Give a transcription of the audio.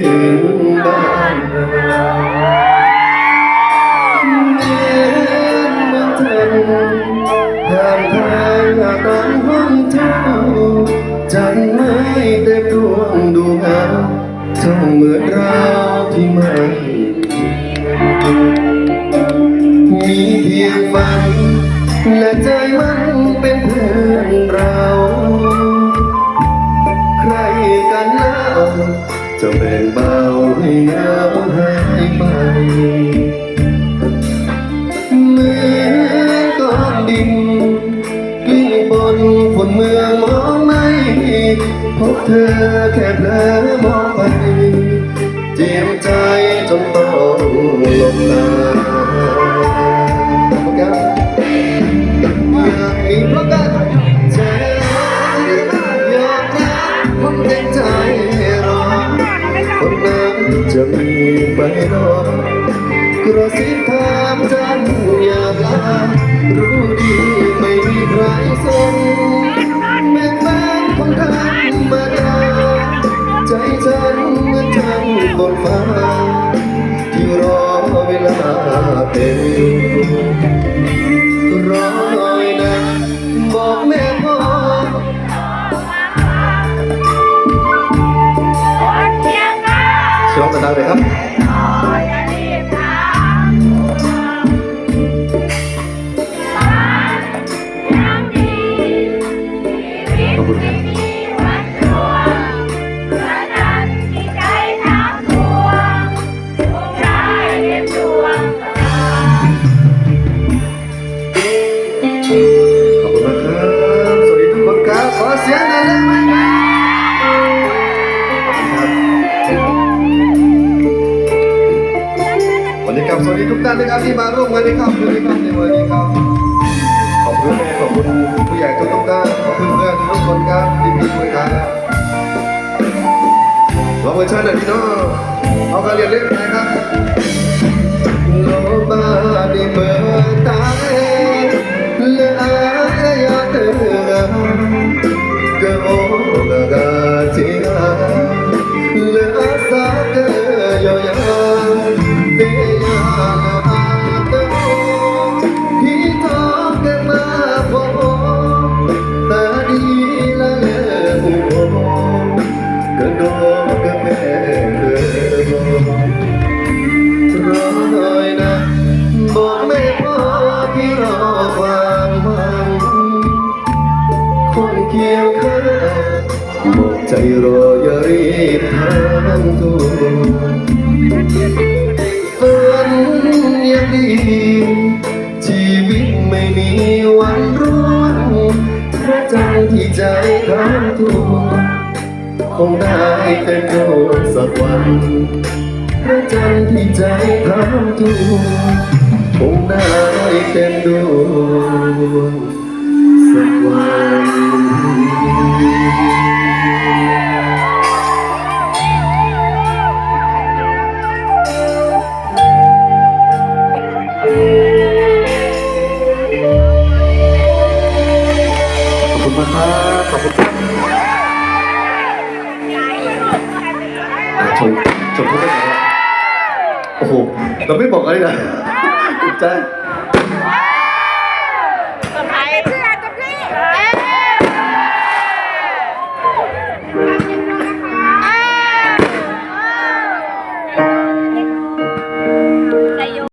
ถึงบ้านเราเดินมาทันผ่านทางตอนห้องเท่าจันไม่แต่ดวงดูงามเท่าเหมือนเราที่ไม่มีเพียงฝันและใจมันเป็นเพื่อนเรา ใครกันเล่า จะแบ่งเบาให้เหงาหายไปเหมือนก้อนดินกลิ้งบนฝนเมืองมองไม่พบเธอแค่เพลอมองไปเจียมใจจน จันอยากลารู้ดีไม่มีใครสนแม้แฟนของธรรมดาใจฉันเหมือนจันบนฟ้า ที่รอเวลาเป็นรอหน่อยนะบอกแม่พ่อช่วงดังๆเลยครับ คุณครับขอบคุณมากครับ สวัสดีทุกคนครับ ขอเสียงหน่อยได้ไหมครับวันนี้ครับสวัสดีทุกท่านนะครับที่มาร่วมงานในค่ำคืนนี้ครับในวันนี้ครับ อบคุณแม่ขอบคุณผู้ใหญ่ทุกทุกท่านขอบคุณเพื่อนทุกคนครับที่มีคุยกันลองเวอร์ชันหน่อยพี่น้องเอาการเรียนเล่นไป ใจรออย่ารีบทางตัวฝันยังดี ชีวิตไม่มีวันร่วงพระจันทร์ที่ใจทำตัวคงได้แต่โดนสักวันพระจันทร์ที่ใจทำทุกคงได้เต็มดวง คุณมากครับ ขอบคุณครับอะชมชมทุกท่านนะครับโอ้โห เราไม่บอกอะไรนะถูกใจ